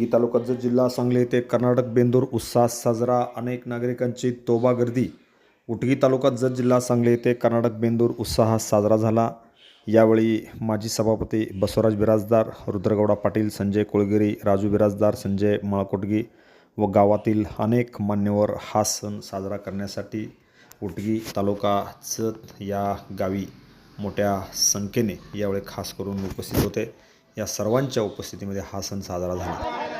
उटगी तालुक्यात जिल्हा सांगली येथे कर्नाटक बेंदूर उत्साहात साजरा अनेक नागरिकांची तोबा गर्दी. उटगी तालुक्यात जत जिल्हा सांगली येथे कर्नाटक बेंदूर उत्साहात साजरा झाला यावेळी माजी सभापती बसवराज बिराजदार रुद्रगौडा पाटील संजय कोळगिरी राजू बिराजदार संजय मळकोटगी व गावातील अनेक मान्यवर हा सण साजरा करण्यासाठी उटगी तालुका जत या गावी मोठ्या संख्येने यावेळी खास करून उपस्थित होते. या सर्वांच्या उपस्थितीमध्ये हा सण साजरा झाला.